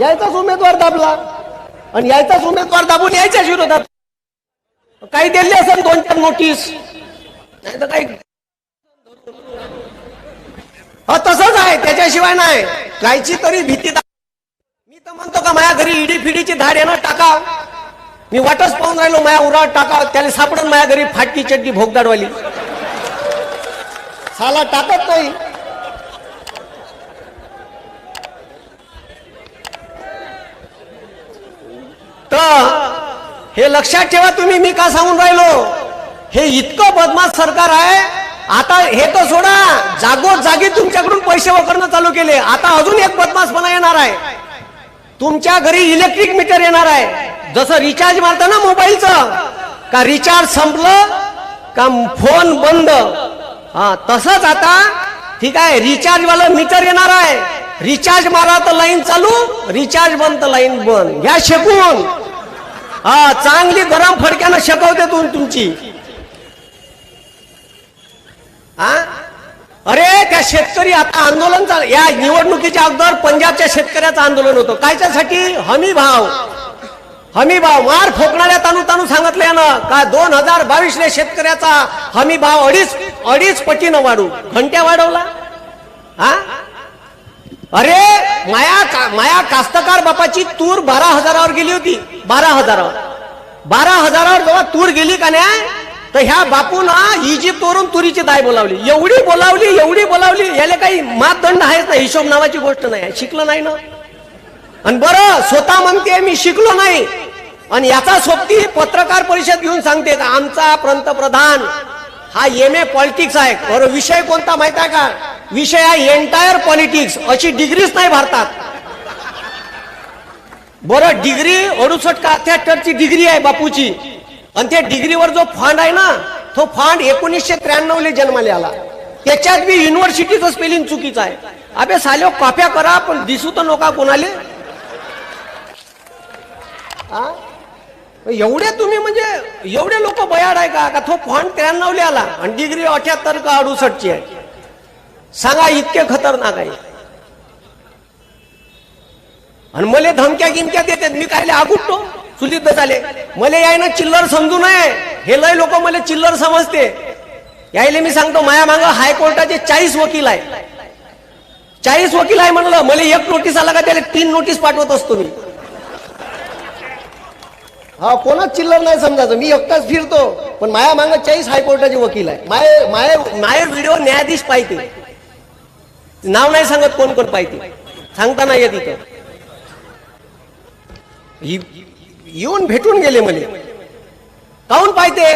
यायचाच उमेदवार दाबला. आणि यायचाच उमेदवार दाबून यायच्याच विरोधात. काही दिले असेल दोन चार नोटीस. नाही तर काही हा तसंच आहे. त्याच्याशिवाय नाही. कायची तरी भीती मी तर म्हणतो का माझ्या घरी इडी फिडीची धाड येणार टाका. मी वाटच पाहून राहिलो माया उरात टाका. त्याला सापडून माझ्या घरी फाटकी चड्डी भोगदाडवाली साला टाकत नाही. तर हे लक्षात ठेवा तुम्ही मी का सांगून राहिलो? हे इतकं बदमाश सरकार आहे. आता हे तर सोडा जागोजागी तुमच्याकडून पैसे वकरणं चालू केले. आता अजून एक बदमाशपणा येणार आहे. तुमच्या घरी इलेक्ट्रिक मीटर येणार आहे. जसं रिचार्ज मारतं ना मोबाईलचं का रिचार्ज संपलं का फोन बंद. हा तसंच आता ठीक आहे रिचार्जवालं मीटर येणार आहे. रिचार्ज मारा तर लाईन चालू रिचार्ज बंद तर लाईन बंद. घ्या शेकून. हा चांगली गरम फडक्यानं शेकवते तुम तुमची. हा? अरे त्या शेतकरी आता आंदोलन चाल या निवडणुकीच्या अगोदर पंजाबच्या शेतकऱ्याचं आंदोलन होतं. कायच्यासाठी? हमी भाव. हमी भाव. मार फोकणाऱ्या तानू तानू सांगितलं ना का दोन हजार बावीसले शेतकऱ्याचा हमी भाव अडीच अडीच पटीनं वाढू. घंट्या वाढवला. हा? अरे माया का- माया कास्तकार बापाची तूर बारा हजारावर गेली होती. बारा हजारावर. बारा हजारावर जेव्हा तूर गेली का नाही तर ह्या बापून इजिप्तवरून तुरीची दाय बोलावली. एवढी बोलावली एवढी बोलावली याला काही मापदंड आहेच ना हिशोब नावाची गोष्ट नाही. आहे. शिकलं नाही ना? आणि बरं स्वतः म्हणते मी शिकलो नाही. आणि याचा सोबती पत्रकार परिषद घेऊन सांगते का आमचा पंतप्रधान हा एम ए पॉलिटिक्स आहे. बरं विषय कोणता माहीत आहे का? विषय आहे एंटायर पॉलिटिक्स अशी डिग्रीच नाही भारतात. बरं डिग्री अडुसष्ट का अठ्याहत्तरची डिग्री आहे बापूची. आणि त्या डिग्रीवर जो फंड आहे ना तो फंड एकोणीसशे त्र्याण्णवले जन्माला आला. त्याच्यात बी युनिव्हर्सिटीचं स्पेलिंग चुकीचं आहे. अबे साल्यो कॉप्या करा पण दिसू तर नका कोणाले. हा एवढे तुम्ही म्हणजे एवढे लोक बयाड आहे का? का तो फंड त्र्याण्णवले आला आणि डिग्री अठ्याहत्तर का अडुसष्टची आहे? सांगा इतके खतरनाक आहे. आणि मला धमक्या गिमक्या देतात मी कायले आगुटतो? चुलीत झाले याय यायनं चिल्लर समजू नये. हे लय लोक मला चिल्लर समजते. यायले मी सांगतो माया मांग हायकोर्टाचे चाळीस वकील आहे. चाळीस वकील आहे म्हणलं मला एक नोटीस आला का त्याला तीन नोटीस पाठवत असतो मी. हा कोणाच चिल्लर नाही समजायचं. मी एकटाच फिरतो. पण माया मांग चाळीस हायकोर्टाचे वकील आहे. माय माय माय व्हिडिओ न्यायाधीश पाहिजे. नाव नाही सांगत कोण कोण पाहिजे. सांगता नाही येत इथं. येऊन भेटून गेले मले. काऊन पाहिजे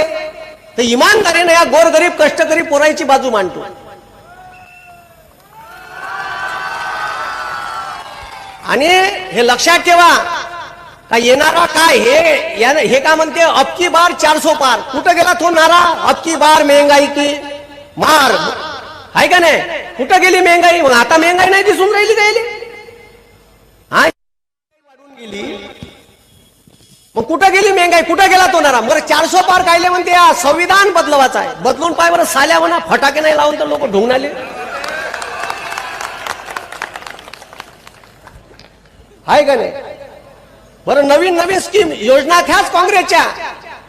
तर इमानदारीने या गोरगरीब कष्टकरी पोरायची बाजू मांडतो. आणि हे लक्षात ठेवा का येणारा काय हे? या- हे का म्हणते अबकी बार चारसो पार. कुठं गेला तो नारा? अबकी बार महंगाई की. मार. आहे का नाही? कुठं गेली महंगाई मग आता महंगाई नाही दिसून राहिली गेली हा वाढून गेली. मग कुठं गेली महंगाई कुठं गेला तो नारा? बरं चारसो पार कायले म्हणते या संविधान बदलवायचं आहे. बदलून पाय बरं साल्या म्हणा फटाके नाही लावून तर लोक ढोंगून आले. आहे का नाही? बरं नवीन नवीन स्कीम योजना ह्याच काँग्रेसच्या.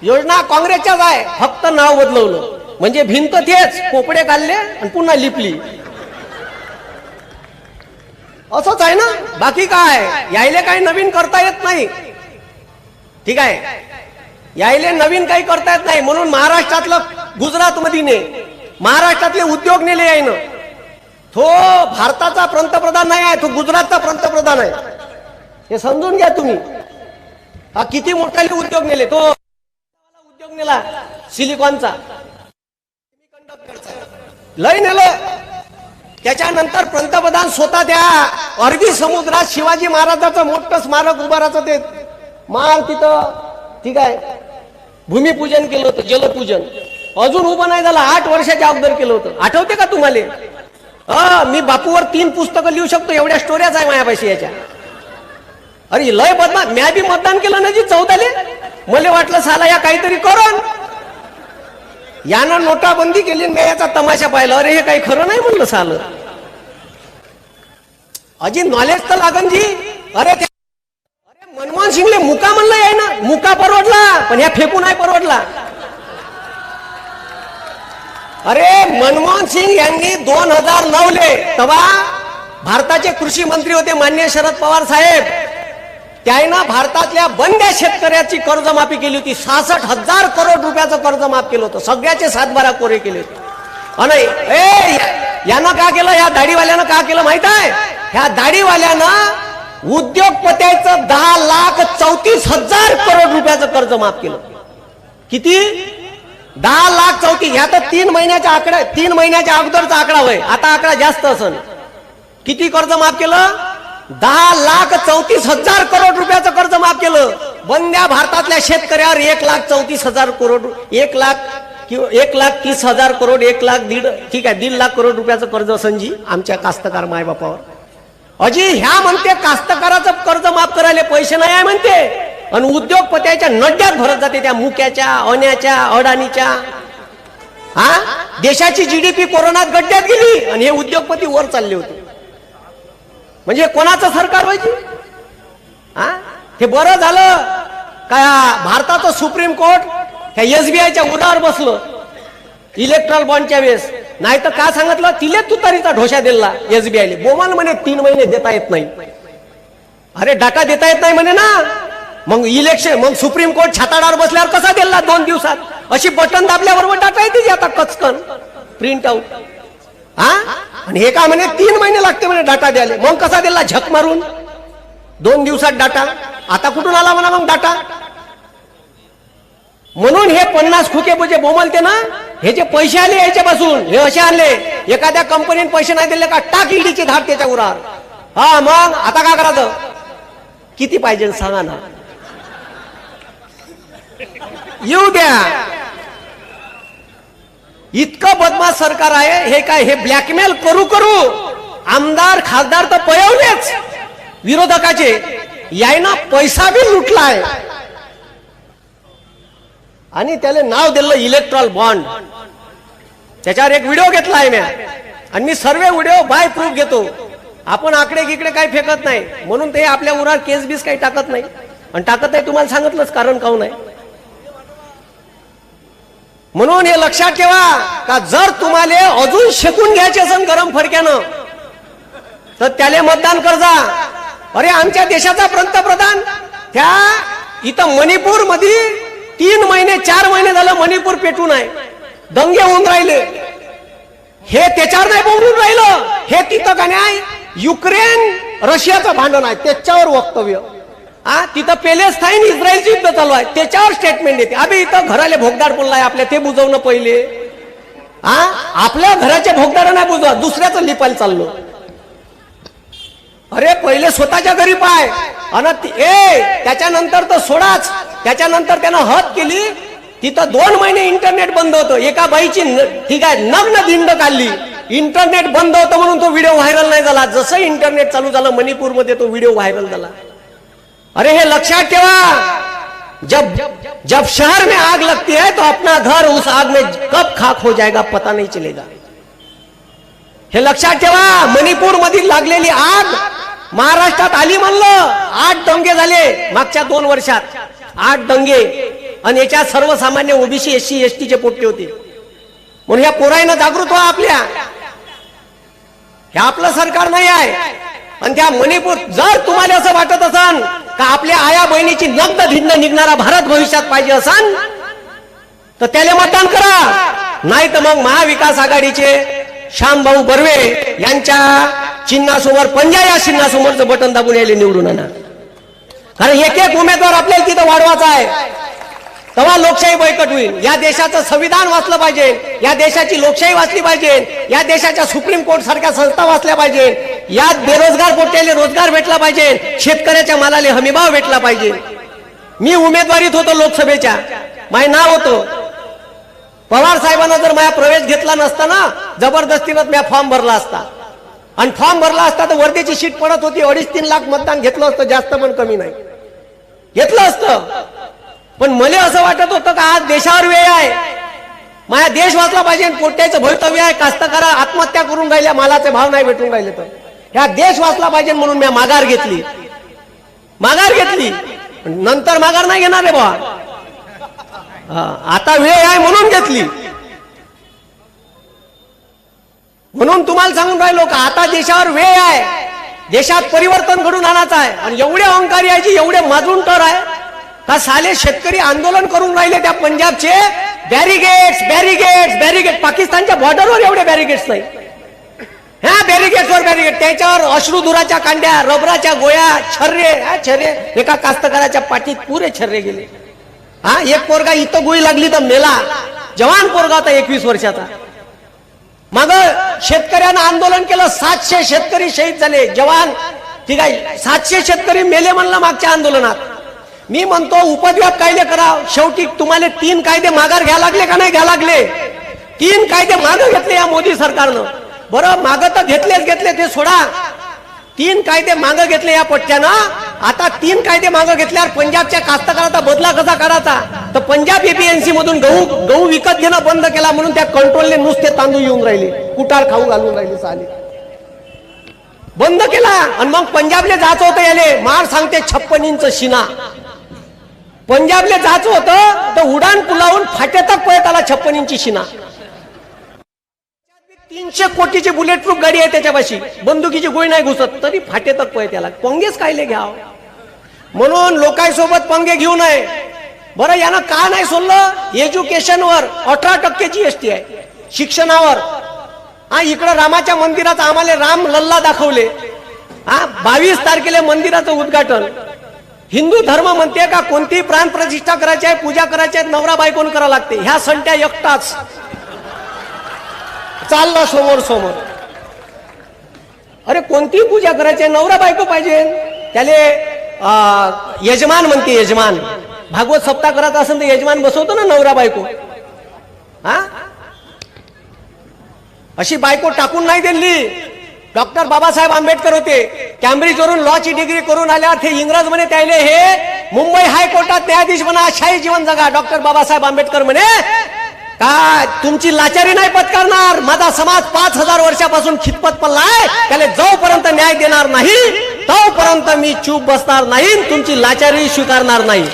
योजना काँग्रेसच्याच आहे. फक्त नाव बदलवलं. म्हणजे भिंत तेच पोपडे काढले आणि पुन्हा लिपली. असंच आहे ना? बाकी काय? यायले काही नवीन करता येत नाही. ठीक आहे? यायले नवीन काही करता येत नाही. म्हणून महाराष्ट्रातलं गुजरात मधीने महाराष्ट्रातले उद्योग नेले यायनं. तो भारताचा पंतप्रधान नाही आहे तो गुजरातचा पंतप्रधान आहे. हे समजून घ्या तुम्ही. हा किती मोठा उद्योग नेले तो? उद्योग नेला. सिलिकॉनचा. लय नेलं. त्याच्यानंतर पंतप्रधान स्वतः त्या अरबी समुद्रात शिवाजी महाराजाचं मोठं स्मारक उभाराचं ते. माल तिथं ठीक आहे. भूमिपूजन केलं होतं जलपूजन. अजून उभं नाही झालं आठ वर्षाच्या अगोदर केलं होतं. आठवते का तुम्हाला? हा मी बापूवर तीन पुस्तकं लिहू शकतो एवढ्या स्टोऱ्याच आहे माझ्यापाशी याच्या. अरे लय बदमा म्या बी मतदान केलं ना जी चौदाले. मला वाटलं साला या काहीतरी करून. यानं नोटाबंदी केली मी याचा तमाशा पाहिला. अरे हे काही खरं नाही म्हणलं सालं. अजी नॉलेज तर लागन जी. अरे त्या मनमोहन सिंगले मुका म्हणलं याय ना मुका परवडला पण ह्या फेकू नाही परवडला. अरे मनमोहन सिंग यांनी दोन हजार नऊले तेव्हा भारताचे कृषी मंत्री होते मान्य शरद पवार साहेब. त्यानं भारतातल्या बंद्या शेतकऱ्याची कर्जमाफी केली होती. सहासष्ट हजार करोड रुपयाचं कर्ज माफ केलं होतं. सगळ्याचे सातबारा कोरे केले होते. आणि ए यानं का केलं? या दाढीवाल्यानं का केलं माहीत आहे? ह्या दाढीवाल्यानं उद्योगपत्याचं दहा लाख चौतीस हजार करोड रुपयाचं कर्ज माफ केलं. किती? दहा लाख चौतीस. ह्या तर तीन महिन्याच्या आकडा तीन महिन्याच्या अगोदरचा आकडा होय. आता आकडा जास्त असन. किती कर्ज माफ केलं? दहा लाख चौतीस हजार करोड रुपयाचं कर्ज माफ केलं. बंद्या भारतातल्या शेतकऱ्यावर एक लाख चौतीस हजार करोड एक लाख किंवा एक लाख तीस हजार करोड एक लाख दीड ठीक आहे दीड लाख करोड रुपयाचं कर्ज संजी आमच्या कास्तकार मायबापावर. अजी ह्या म्हणते कास्तकाराचं कर्ज माफ करायला पैसे नाही आहे म्हणते. आणि उद्योगपत्याच्या नड्यात भरत जाते त्या मुक्याच्या अण्याच्या अडाणीच्या. हा? देशाची जीडीपी कोरोनात गड्ड्यात गेली आणि हे उद्योगपती वर चालले होते. म्हणजे कोणाचं सरकार पाहिजे? हा हे बरं झालं काय भारताचं सुप्रीम कोर्ट ह्या एसबीआयच्या उदावर बसलं? इलेक्ट्रॉल बॉन्डच्या वेळेस. नाही तर काय सांगितलं? तिले तुतारीचा ढोशा दिला एसबीआयले बोमाल म्हणे तीन महिने देता येत नाही. अरे डाटा देता येत नाही म्हणे ना. मग इलेक्शन मग सुप्रीम कोर्ट छाताडावर बसल्यावर कसा दिला दोन दिवसात? अशी बटन दाबल्याबरोबर डाटा येते आता कचकन. प्रिंट आउट हा? आणि हे का म्हणे तीन महिने लागते म्हणे डाटा द्यायला. मग कसा दिला झक मारून? दोन दिवसात डाटा. आता कुठून आला म्हणा मग डाटा? म्हणून हे पन्नास खुके म्हणजे बोमलते ना हे जे पैसे आले याच्यापासून हे असे आणले. एखाद्या कंपनीने पैसे नाही दिले का टाक ईडीची धाड त्याच्या उरार हा मग आता काय करायचं? किती पाहिजे सांगा ना. येऊ द्या. इतकं बदमाश सरकार आहे हे काय हे ब्लॅकमेल करू करू. आमदार खासदार तर पळवलेच. विरोधकाचे यायना पैसा बी लुटलाय. आणि त्याला नाव दिलं इलेक्ट्रॉल बॉन्ड त्याच्यावर एक व्हिडिओ घेतला आहे मी. आणि मी सर्व व्हिडिओ बाय प्रूफ घेतो. आपण आकडे इकडे काही फेकत नाही. म्हणून ते आपल्या उरावर केस बीस काही टाकत नाही. आणि टाकत नाही तुम्हाला सांगितलंच कारण काहून आहे? म्हणून हे लक्षात ठेवा का जर तुम्हाला अजून शेकून घ्यायचे असेल गरम फडक्यानं तर त्याले मतदान करजा अरे आमच्या देशाचा पंतप्रधान त्या इथं मणिपूरमध्ये तीन महिने चार महिने झालं मणिपूर पेटून आहे दंगे होऊन राहिले. हे त्याच्यावर नाही बोलून राहिलं. हे तिथं का नाही? युक्रेन रशियाचं भांडण आहे. त्याच्यावर वक्तव्य. हा तिथं पेलेस्थाईन इस्रायलचं युद्ध चालू आहे. त्याच्यावर स्टेटमेंट येते. अभि इथं घराले भोगदार बोललाय आपल्या ते बुजवणं पहिले. हा आपल्या घराच्या भोगदार नाही बुजवा दुसऱ्याचं लिपायला चाललो. अरे पहिले स्वतःच्या घरी पाय. अन ए त्याच्यानंतर तर सोडाच. त्याच्यानंतर त्यानं हत केली. तिथं दोन महिने इंटरनेट बंद होतं. एका बाईची न- ठीक आहे नग्न दिंड काढली. इंटरनेट बंद होतं म्हणून तो व्हिडिओ व्हायरल नाही झाला. जसं इंटरनेट चालू झालं मणिपूरमध्ये तो व्हिडिओ व्हायरल झाला. अरे हे लक्षात ठेवा. जब जब शहर में आग लगती है तो अपना घर उस आग में कब खाक हो जाएगा पता नहीं चलेगा। हे लक्षात ठेवा मणिपूर मधील लागलेली आग महाराष्ट्रात आली म्हणलं. आठ दंगे झाले मागच्या दोन वर्षात. आठ दंगे. आणि याच्यात सर्वसामान्य ओबीसी एससी एस चे पोट्टे होते. म्हणून ह्या पोराईनं जागृत व्हा आपल्या. हे आपलं सरकार नाही आहे. आणि त्या मणिपूर जर तुम्हाला असं वाटत असन का आपल्या आया बहिणीची नग्न भिन्न निघणारा भारत भविष्यात पाहिजे असन? तर त्याला मतदान करा. नाही तर मग महाविकास आघाडीचे श्यामभाऊ बर्वे यांच्या चिन्हासमोर पंजा या चिन्हासमोरचं बटन दाबून यायला निवडून आणा. कारण एक एक उमेदवार आपल्याला तिथं वाढवायचा आहे. तेव्हा लोकशाही बळकट होईल. या देशाचं संविधान वाचलं पाहिजे. या देशाची लोकशाही वाचली पाहिजे. या देशाच्या सुप्रीम कोर्ट सारख्या संस्था वाचल्या पाहिजे. यात बेरोजगार पोट्याले रोजगार भेटला पाहिजे. शेतकऱ्याच्या मालाले हमीभाव भेटला पाहिजे. मी उमेदवारीत होतो लोकसभेच्या. माय नाव होतो. पवार साहेबांना जर माझा प्रवेश घेतला नसता ना जबरदस्तीनं मी फॉर्म भरला असता. आणि फॉर्म भरला असता तर वर्धेची शीट पडत होती. अडीच तीन लाख मतदान घेतलं असतं जास्त पण कमी नाही. घेतलं असतं. पण मला असं वाटत होतं का आज देशावर वेळ आहे. माझा देश वाचला पाहिजे आणि पोट्याचं भवितव्य आहे. कास्तकारा आत्महत्या करून राहिल्या मालाचे भाव नाही भेटून राहिले तर. ह्या देश वाचला पाहिजे म्हणून मी माघार घेतली. माघार घेतली. नंतर माघार नाही घेणार आहे बा आता वेळ आहे म्हणून घेतली. म्हणून तुम्हाला सांगून राहिलो का आता देशावर वेळ आहे. देशात परिवर्तन घडून आणायचं आहे. आणि एवढे अहंकारी आहे जी एवढे माजून तर आहे. का साले शेतकरी आंदोलन करून राहिले त्या पंजाबचे? बॅरिगेट्स बॅरिगेट्स बॅरिगेट पाकिस्तानच्या बॉर्डरवर एवढे बॅरिगेट्स नाही. ह्या बॅरिगेटवर बॅरिगेट त्याच्यावर अश्रुधुराच्या कांड्या रबराच्या गोळ्या छर्रे हा छर्रे. एका कास्तकाराच्या पाठीत पुरे छर्रे गेले. हा एक पोरगा इथं गोळी लागली तर मेला. जवान पोरगा होता एकवीस वर्षाचा. मग शेतकऱ्यानं आंदोलन केलं सातशे शेतकरी शहीद झाले. जवान ठीक आहे सातशे शेतकरी मेले म्हणलं मागच्या आंदोलनात. मी म्हणतो उपद्व्याप कायदे करा शेवटी तुम्हाला तीन कायदे माघार घ्या लागले का नाही? घ्या लागले. तीन कायदे मागं घेतले या मोदी सरकारनं. बरं माग तर घेतलेच घेतले ते सोडा. तीन कायदे माग घेतले या पट्ट्यानं. आता तीन कायदे मागं घेतल्यावर पंजाबच्या कास्तकाराचा बदला कसा करायचा? तर पंजाब एपीएमसी मधून गहू गहू विकत घेणं बंद केला म्हणून त्या कंट्रोलने नुसते तांदूळ येऊन राहिले. कुटार खाऊ घालून राहिले साले. बंद केला. आणि मग पंजाबले जायचं होतं याले. मार सांगते छप्पन इंच शिना. पंजाबले जायचं होतं तर उडान पुलावून फाट्यातच पळत आला छप्पन इंची शिना. तीनशे कोटीची बुलेट प्रूफ गाडी आहे त्याच्यापाशी. बंदुकीची गोळी नाही घुसत तरी फाटेतक पळत त्याला. पंगेच कायले घ्या म्हणून लोकांसोबत पंगे घेऊ नये. बरं यानं का नाही सोडलं? एज्युकेशनवर अठरा टक्केची एस टी आहे. शिक्षणावर. हा इकडं रामाच्या मंदिरात आम्हाला राम लल्ला दाखवले. हा बावीस तारखेला मंदिराचं उद्घाटन. हिंदू धर्म म्हणते का कोणतीही प्राण प्रतिष्ठा करायची आहे पूजा करायची आहे नवरा बायकोन करावं लागते. ह्या संट्या एकटाच. चालला समोर समोर. अरे कोणतीही पूजा करायची नवरा बायको पाहिजे. त्याले यजमान म्हणते यजमान. भागवत सप्ताह करत असेल तर यजमान बसवतो ना नवरा बायको. हा? अशी बायको टाकून नाही दिली. डॉक्टर बाबासाहेब आंबेडकर होते. कॅम्ब्रिज वरून लॉ ची डिग्री करून आल्यावर ते इंग्रज म्हणे त्याले हे मुंबई हायकोर्टात न्यायाधीश म्हणा शाही जीवन जगा. डॉक्टर बाबासाहेब आंबेडकर म्हणे काय? तुमची लाचारी नाही पत्करणार. माझा समाज पाच हजार वर्षापासून खितपत पडलाय. त्याला जोपर्यंत न्याय देणार नाही तोपर्यंत मी चूप बसणार नाही तुमची लाचारी स्वीकारणार नाही.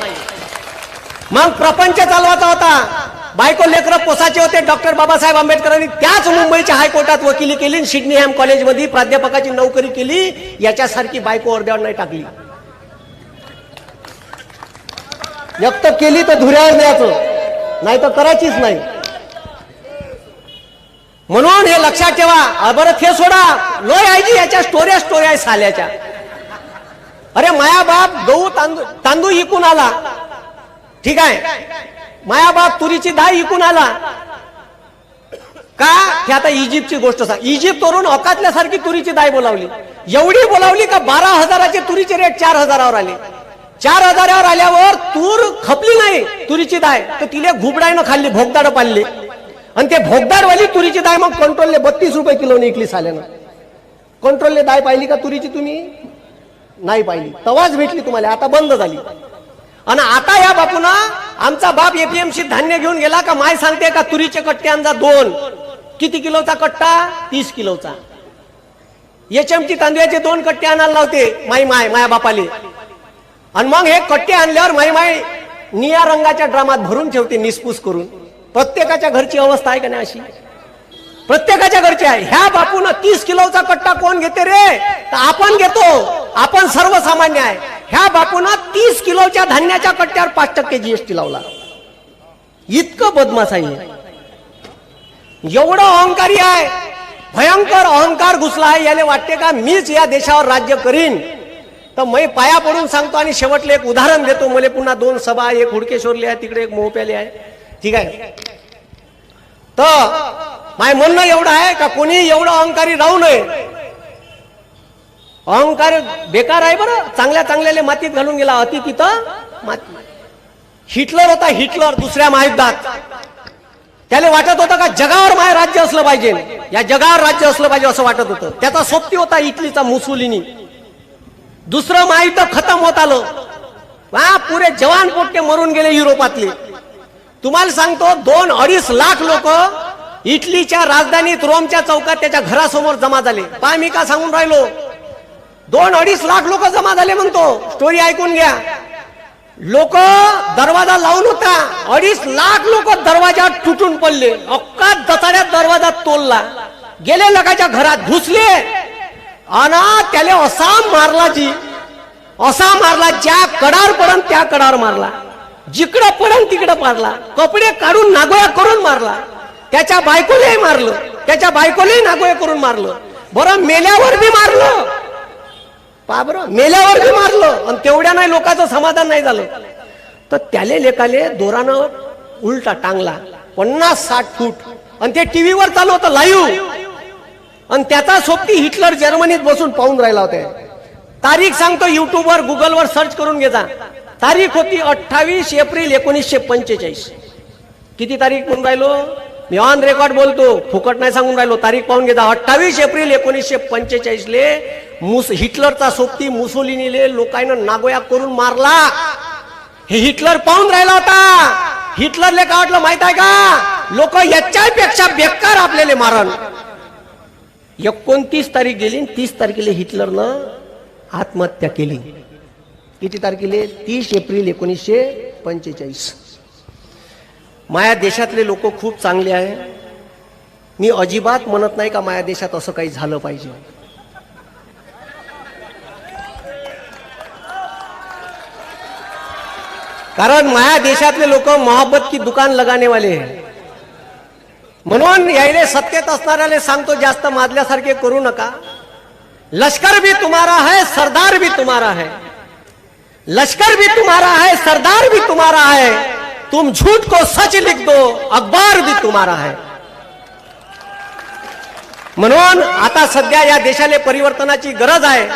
मग प्रपंच चालवायचा होता. बायको लेकर पोसाचे होते. डॉक्टर बाबासाहेब आंबेडकरांनी त्याच मुंबईच्या हायकोर्टात वकिली केली सिडनीहॅम कॉलेजमध्ये प्राध्यापकाची नोकरी केली. याच्यासारखी बायको अर्ध्यावर नाही टाकली. व्यक्त केली तर धुऱ्यावर द्यायचं नाही तर करायचीच नाही. म्हणून हे लक्षात ठेवा. बरं हे सोडा. लोय आहे याच्या स्टोऱ्या स्टोरी आहे साल्याच्या. अरे माया बाप गहू तांदूळ तांदूळ इकून आला. ठीक आहे. माया बाप तुरीची डाळ इकून आला. का? ते आता इजिप्तची गोष्ट सांग. इजिप्त वरून अकातल्यासारखी तुरीची दाय बोलावली. एवढी बोलावली का बारा हजाराचे तुरीचे रेट चार हजारावर आले. चार हजारावर आल्यावर तूर खपली नाही तुरीची दाय तर तिले घुबडायनं खाल्ली भोगदाडं पाडली. आणि ते भोगदारवाली तुरीची डाळ मग कंट्रोलने बत्तीस रुपये किलोने निकली साल्यानं कंट्रोलने डाळ पाहिली का तुरीची तुम्ही? नाही पाहिली. तवाच भेटली तुम्हाला. आता बंद झाली. आणि आता या बापूना आमचा बाप एपीएमसी धान्य घेऊन गेला का माय सांगते का तुरीचे कट्टे आणजा दोन. किती किलोचा कट्टा? तीस किलोचा. एचएमची तांदळाचे दोन कट्टे आणायला लावते माई माय माया बापाले. आणि मग हे कट्टे आणल्यावर माई माय निया रंगाच्या ड्रामात भरून ठेवते निसपूस करून. प्रत्येकाच्या घरची अवस्था आहे का नाही अशी? प्रत्येकाच्या घरची आहे. ह्या बापून तीस किलोचा कट्टा कोण घेते रे? तर आपण घेतो. आपण सर्वसामान्य आहे. ह्या बापून तीस किलोच्या धान्याच्या कट्ट्यावर पाच टक्के जीएसटी लावला. इतकं बदमाश आहे एवढं अहंकारी आहे. भयंकर अहंकार घुसला आहे. याने वाटते का मीच या देशावर राज्य करीन? तर मी पाया पडून सांगतो आणि शेवटले एक उदाहरण देतो. मला पुन्हा दोन सभा एक हुडकेश्वरली आहे तिकडे एक मोहप्याली आहे. ठीक आहे. तर माय म्हणणं एवढं आहे का कोणी एवढं अहंकारी राहू नये? अहंकार बेकार आहे बरं. चांगल्या चांगल्याले मातीत घालून गेला अति तिथं माती. हिटलर होता हिटलर दुसऱ्या महायुद्धात. त्याला वाटत होतं का जगावर माय राज्य असलं पाहिजे. या जगावर राज्य असलं पाहिजे असं वाटत होतं. त्याचा सोबती होता इटलीचा मुसुलिनी. दुसरं महायुद्ध खतम होत आलं. वा पुरे जवान पोटके मरून गेले युरोपातले. तुम्हाला सांगतो दोन अडीच लाख लोक इटलीच्या राजधानीत रोमच्या चौकात त्याच्या घरासमोर जमा झाले. पाय मी का सांगून राहिलो? दोन अडीच लाख लोक जमा झाले म्हणतो. स्टोरी ऐकून घ्या. लोक दरवाजा लावून होता. अडीच लाख लोक दरवाजा तुटून पडले. अक्का दताड्यात दरवाजा तोलला. गेले लगाच्या घरात घुसले. आणि त्याला असा मारला जी असा मारला ज्या कडार पडन त्या कडार मारला. जिकडं पडन तिकडं मारला. कपडे काढून नागोया करून मारला. त्याच्या बायकोलाही मारलं. त्याच्या बायकोलाही नागोया करून मारलं. बरं मेल्यावर बी मारलं. पा बरं मेल्यावर बी मारलं. आणि तेवढ्या नाही लोकांचं समाधान नाही झालं. तर त्याले लेखाले दोरानं उलटा टांगला. पन्नास साठ फूट. आणि ते टीव्हीवर चालू होतं लाईव्ह. आणि त्याचा सोबती हिटलर जर्मनीत बसून पाहून राहिला होता. तारीख सांगतो युट्यूबवर गुगलवर सर्च करून घेता तारीख होती अठ्ठावीस एप्रिल एकोणीसशे पंचेचाळीस. किती तारीख म्हणून राहिलो? मी ऑन रेकॉर्ड बोलतो फुकट नाही सांगून राहिलो तारीख पाहून घेता अठ्ठावीस एप्रिल एकोणीसशे पंचेचाळीस ले मुस हिटलरचा सोबती मुसोलिनीले लोकांना नागोया करून मारला. हे हिटलर पाहून राहिला होता हिटलरले काय वाटलं माहीत आहे का? लोक याच्यापेक्षा बेकार आपल्याला मारण एकोणतीस तारीख गेली आणि तीस तारखेला हिटलरनं आत्महत्या केली. किती तारखेला? तीस एप्रिल एकोणीसशे पंचेचाळीस. माया देशातले लोक खूप चांगले आहे. मी अजिबात म्हणत नाही का माया देशात असं काही झालं पाहिजे. कारण माया देशातले लोक मोहब्बत की दुकान लगाने वाले म्हणून यायले सत्तेत असणाऱ्याले सांगतो जास्त माजल्यासारखे करू नका. लष्कर भी तुम्हारा है सरदार भी तुम्हारा है. लश्कर भी तुम्हारा है सरदार भी तुम्हारा है। तुम झूठ को सच लिख दो अखबार भी तुम्हारा है। म्हणून आता सध्या या देशाने परिवर्तनाची गरज आहे.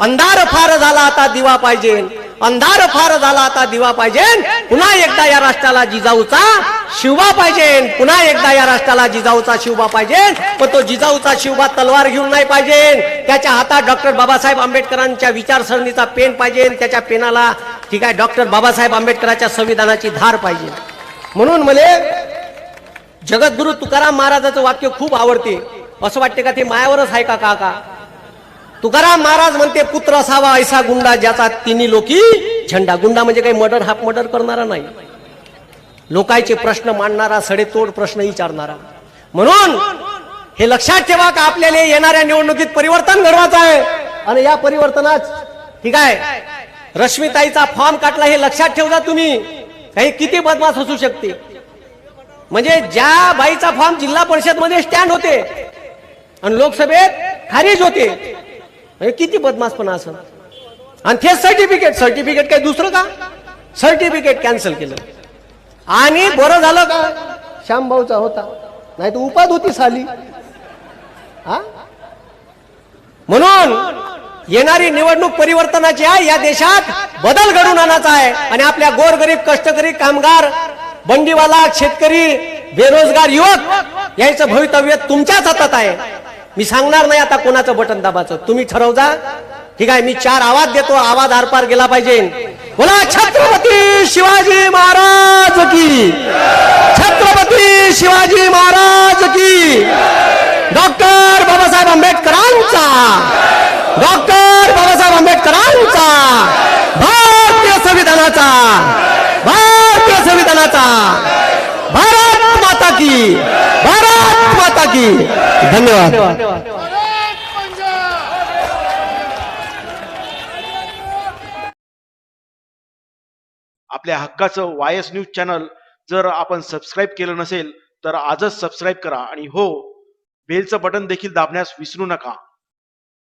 अंधार फार झाला आता दिवा पाहिजे. अंधार फार झाला आता दिवा पाहिजे. पुन्हा एकदा या राष्ट्राला जिजाऊचा शिवबा पाहिजे. पुन्हा एकदा या राष्ट्राला जिजाऊचा शिवबा पाहिजे. पण तो जिजाऊचा शिवबा तलवार घेऊन नाही पाहिजे. त्याच्या हातात डॉक्टर बाबासाहेब आंबेडकरांच्या विचारसरणीचा पेन पाहिजे. त्याच्या पेनाला ठीक आहे डॉक्टर बाबासाहेब आंबेडकरांच्या संविधानाची धार पाहिजे. म्हणून मला जगद्गुरु तुकाराम महाराजाचं वाक्य खूप आवडते. असं वाटते का ते मायावरच आहे का काका तुकाराम महाराज म्हणते पुत्र असावा ऐसा गुंडा ज्याचा तिन्ही लोकी झेंडा. गुंडा म्हणजे काही मर्डर हाफ मर्डर करणारा नाही. लोकांचे प्रश्न मांडणारा सडेतोड प्रश्न विचारणारा. म्हणून हे लक्षात ठेवा का आपल्याला येणाऱ्या निवडणुकीत परिवर्तन घडवायचं आहे. आणि या परिवर्तनात ठीक आहे रश्मिताईचा फॉर्म काटला हे लक्षात ठेवता तुम्ही. काही किती बदमाश असू शकते. म्हणजे ज्या बाईचा फॉर्म जिल्हा परिषदमध्ये स्टँड होते आणि लोकसभेत खारिज होते. हे किती बदमाशपणा असं? आणि ते सर्टिफिकेट सर्टिफिकेट काय दुसरं का? सर्टिफिकेट कॅन्सल केलं. आणि बरं झालं का? श्यामभाऊचा होता. नाही तर उपाध होती साली. हा? म्हणून येणारी निवडणूक परिवर्तनाची आहे. या देशात बदल घडून आणायचा आहे. आणि आपल्या गोरगरीब कष्टकरी कामगार बंडीवाला शेतकरी बेरोजगार युवक याचं भवितव्य तुमच्याच हातात आहे. मी सांगणार नाही आता कोणाचं बटन दाबाचं तुम्ही ठरव जा. ठीक आहे मी चार आवाज देतो आवाज आरपार गेला पाहिजे. बोला छत्रपती शिवाजी महाराज की. छत्रपती शिवाजी महाराज की. डॉक्टर बाबासाहेब आंबेडकरांचा. डॉक्टर बाबासाहेब आंबेडकरांचा. भारतीय संविधानाचा. भारतीय संविधानाचा. भारत माता की. भारत माता की. धन्यवाद. आपल्या हक्काचं वाय एस न्यूज चॅनल जर आपण सबस्क्राईब केलं नसेल तर आजच सबस्क्राईब करा. आणि हो बेलचं बटन देखील दाबण्यास विसरू नका.